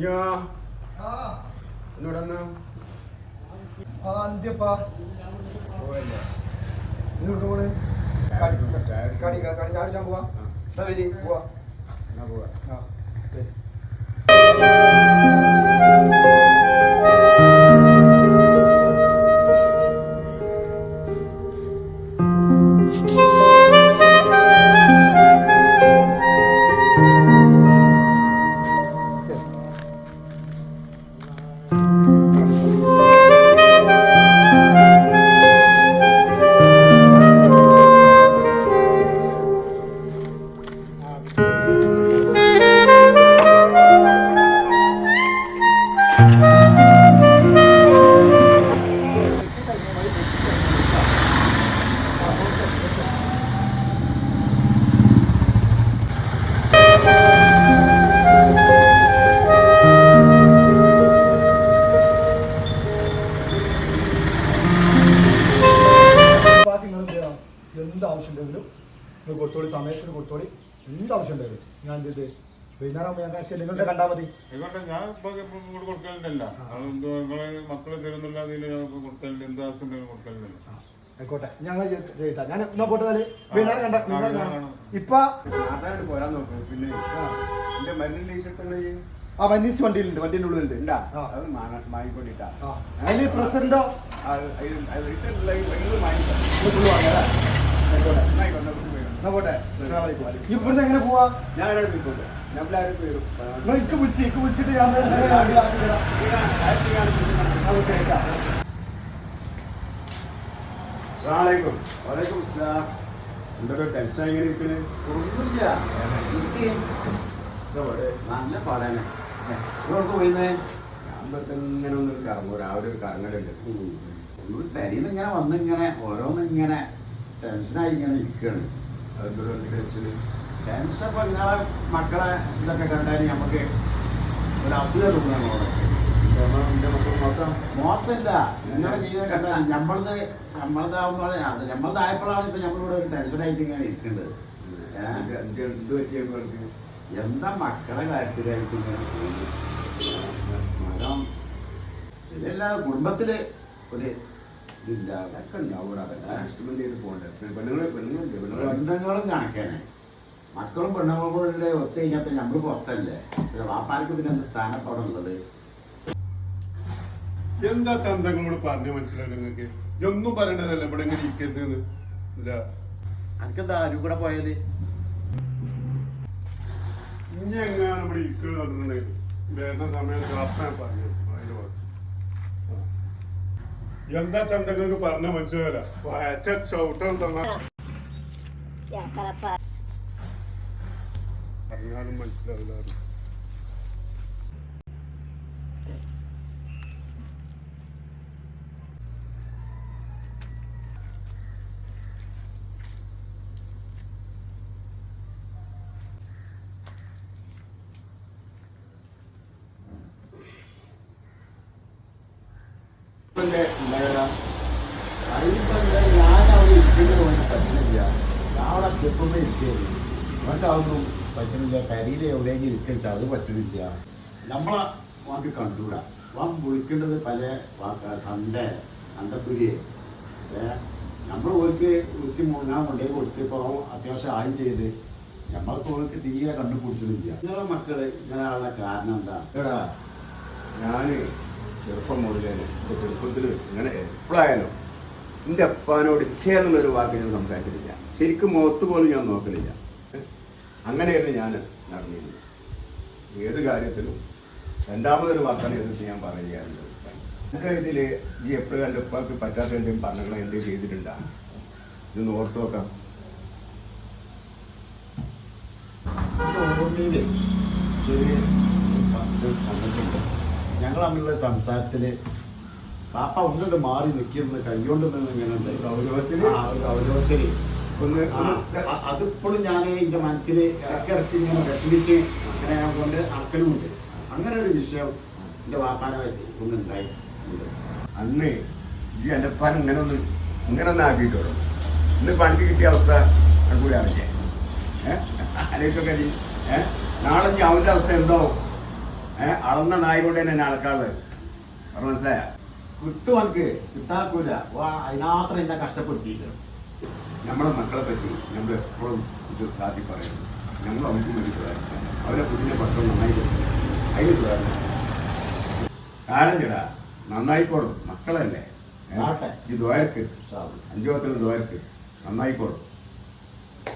കുഞ്ഞാ. എന്നോടന്ന്? അന്ത്യപ്പാ. പോയല്ലേ? ഇങ്ങോട്ട് പോണ്. കടി കടി ചാടിച്ചാൻ പോവാ. പോവാ. എന്നാ പോവാ. ആ കൊടുത്തോളി സമയത്തിന് കൊടുത്തോളി എന്ത് ആവശ്യം ഉണ്ടായിരുന്നു ഞാൻ എന്ത് ചെയ്ത്? വൈകുന്നേരം ഞാൻ കാശ് നിങ്ങളുടെ കണ്ടാൽ മതി? ആയിക്കോട്ടെ ഞാൻ ഇപ്പൊ ഇങ്ങോട്ട് കൊടുക്കലുണ്ടല്ല അതെന്തോ നിങ്ങളെ മക്കളെ തരുന്നില്ല അതിൽ ഞാൻ കൊടുക്കലുണ്ട് എന്ത് ആവശ്യം ഉണ്ടെങ്കിലും കൊടുക്കലുണ്ടല്ലോ ആ, ആയിക്കോട്ടെ. ഞങ്ങൾ ചെയ്താ ഞാൻ എന്നാ പോട്ടെ വൈകുന്നേരം കണ്ട. ഇപ്പൊ. നാട്ടായിട്ട് പോരാൻ നോക്കും. പിന്നെ ആ, എന്റെ മരുന്നിന്റെ ഇഷ്ടങ്ങൾ ആ വന്നീസ് വണ്ടിയിലുണ്ട് വണ്ടിന്റെ ഉള്ളിലുണ്ട്. അതിൽ പ്രസിഡന്റോ ആയിക്കോട്ടെ. പോട്ടെ? ഇവിടുന്ന് എങ്ങനെ പോവാ? ഞാൻ ഒരാൾ പോയിക്കോട്ടെ പേരും വിളിച്ച് വിളിച്ചിട്ട്. വലൈക്കും. എന്തൊക്കെ ടെൻഷൻ ഇങ്ങനെ ഇരിക്കണ്? ഒന്നുമില്ല. നല്ല പാടാണ്. ഇവർക്ക് പോയിരുന്നേ? ഞാൻ വെറുതെ ഇങ്ങനെ ഒന്ന് കറങ്ങും. രാവിലെ ഒരു കറങ്ങലുണ്ട്. ഒരു തരിന്ന് ഇങ്ങനെ വന്നിങ്ങനെ ഓരോന്നിങ്ങനെ ടെൻഷനായി ഇങ്ങനെ ഇരിക്കുകയാണ് അതൊരു ഇപ്പം നിങ്ങളെ മക്കളെ ഇതൊക്കെ കണ്ടാൽ നമുക്ക് ഒരു അസുഖം തോന്നുന്നു മോശമല്ല നിങ്ങളുടെ ജീവിതം കണ്ടാൽ നമ്മളത് നമ്മളതാവുമ്പോൾ അത് നമ്മളതായപ്പോഴാണ് ഇപ്പം നമ്മളിവിടെ ഒരു ടെൻഷനായിട്ട് ഇങ്ങനെ ഇരിക്കുന്നത്? എന്ത് പറ്റിയ എന്ത് മക്കളെ കാര്യത്തിലായിട്ട് ഇങ്ങനെ മകം ശരിയല്ല കുടുംബത്തിൽ ഒരു ഇതില്ല അതൊക്കെ ഉണ്ടാവും അതൊക്കെ ഇൻസ്ട്രുമെന്റ് ചെയ്ത് പോകണ്ടേ? പെണ്ണുങ്ങൾ പെണ്ണുങ്ങളില്ലേ പെണ്ണുങ്ങൾ ബന്ധങ്ങളും കണക്കേനെ മക്കളും പെണ്ണുങ്ങളും കൂടെ ഒത്തു പിന്നെ നമ്മൾ പുറത്തല്ലേ? പിന്നെ വാപ്പാർക്ക് പിന്നെ എന്ത് സ്ഥാനപ്പാടം ഉള്ളത്? എന്താ തന്തങ്ങളോട് പറഞ്ഞു മനസ്സിലായി നിങ്ങൾക്ക്? ഒന്നും പറയണതല്ല. ഇവിടെ ഇങ്ങനെ ഇരിക്കരുത് ഇല്ല. എനിക്കെന്താ ആരും കൂടെ പോയത്? ഇനി എങ്ങാനും ഇവിടെ ഇരിക്കുന്നത് വേറെ സമയത്ത് അപ്പൻ പറഞ്ഞു അതിന് കുഴപ്പം. ആ. എന്താ തന്തങ്ങൾക്ക് പറഞ്ഞ മനസ്സിലാവില്ല? വയറ്റ ചവിട്ടം തന്ന. പറഞ്ഞാലും മനസ്സിലാവില്ല ഞാൻ അവിടെ ഇരിക്കുന്നത് കൊണ്ട് പറ്റുന്നില്ല ഞാൻ അവിടെ സ്റ്റെപ്പൊന്നും ഇരിക്കുകയാണ് എന്നിട്ട് അതൊന്നും പറ്റുന്നില്ല കരിയിൽ എവിടെയെങ്കിലും ഇരിക്കച്ച അത് നമ്മളെ വാക്ക് കണ്ടൂടാ. വാൻ വിളിക്കേണ്ടത് പല വാക്ക. കണ്ടപ്പുരിയെ ഏ? നമ്മൾ ഓർക്ക് വൃത്തി മുങ്ങാൻ കൊണ്ടേ കൊടുത്തപ്പോൾ അത്യാവശ്യം ആയും ചെയ്ത് നമ്മൾക്ക് ഓർക്ക് തീരെ കണ്ടുപിടിച്ചിട്ടില്ല. നിങ്ങളെ മക്കൾ ഇങ്ങനെ ആളുടെ കാരണം എന്താ? എടാ ഞാൻ ചെറുപ്പം മുതലേ എന്റെ ചെറുപ്പത്തിൽ ഇങ്ങനെ എപ്പോഴായാലും എന്റെ അപ്പാനോട് ചേർന്നുള്ളൊരു വാക്ക് ഞാൻ സംസാരിച്ചിട്ടില്ല. ശരിക്കും മുഖത്ത് പോലും ഞാൻ നോക്കലില്ല. അങ്ങനെയായിരുന്നു ഞാൻ നടന്നിരുന്നത്. ഏത് കാര്യത്തിലും രണ്ടാമതൊരു വാക്കാണ് എതിർത്ത് ഞാൻ പറയുകയായിരുന്നു എന്റെ ഇതിൽ ഈ എപ്പോഴും എന്റെ ഉപ്പാക്ക് പറ്റാത്ത എന്തെങ്കിലും പറഞ്ഞങ്ങൾ എന്തെങ്കിലും ചെയ്തിട്ടുണ്ടാ? ഇതൊന്ന് ഓർത്തു നോക്കാം. എന്റെ ഓർമ്മയിൽ ചെറിയ ഇത് വന്നിട്ടുണ്ട്. ഞങ്ങൾ തമ്മിലുള്ള സംസാരത്തിൽ പാപ്പ ഒന്നിട്ട് മാറി നിൽക്കുന്നത് കൈകൊണ്ട് നിന്ന് ഇങ്ങനെ ഒരു ഗൗരവത്തിൽ ഒന്ന് അതിപ്പോഴും ഞാൻ എന്റെ മനസ്സിൽ ഇറക്കിറക്കി ഇങ്ങനെ വിഷമിച്ച് അങ്ങനെ കൊണ്ട് നടക്കലുമുണ്ട്. അങ്ങനെ ഒരു വിഷയം എന്റെ വാപ്പാനെ പറ്റി ഒന്ന് ഉണ്ടായി. അന്ന് ഈ എന്റെ പാൻ ഇങ്ങനെ ഒന്ന് ഇങ്ങനെ ഒന്ന് ആക്കിയിട്ടുള്ളൂ ഇന്ന് പണിക്ക് കിട്ടിയ അവസ്ഥ കൂടി അറിയാം ഏഹ് ആലോചിച്ചൊക്കെ ഏഹ് നാളെ ഞാൻ അവന്റെ അവസ്ഥ എന്താവും? അളന്ന നായകൊണ്ട് തന്നെ പറഞ്ഞു മനസ്സിലായ? കിട്ടും എനിക്ക് കിട്ടാക്കൂല അതിനാത്ര എന്നെ കഷ്ടപ്പെടുത്തിയിട്ട് നമ്മളെ മക്കളെ പറ്റി നമ്മൾ എപ്പോഴും ഇത് കാത്തി പറയുന്നു ഞങ്ങൾ അവർക്ക് വേണ്ടി പ്രാർത്ഥിക്കണം അവരെ കുഞ്ഞിനെ ഭക്ഷണം നന്നായി കൊടുക്കണം അതിന് സാരം സാരമില്ലടാ നന്നായിക്കോളും. മക്കളല്ലേ. ഈ ദ്വാരക്ക്. അഞ്ചു പത്തിന് ദ്വാരക്ക്. നന്നായിക്കോളും.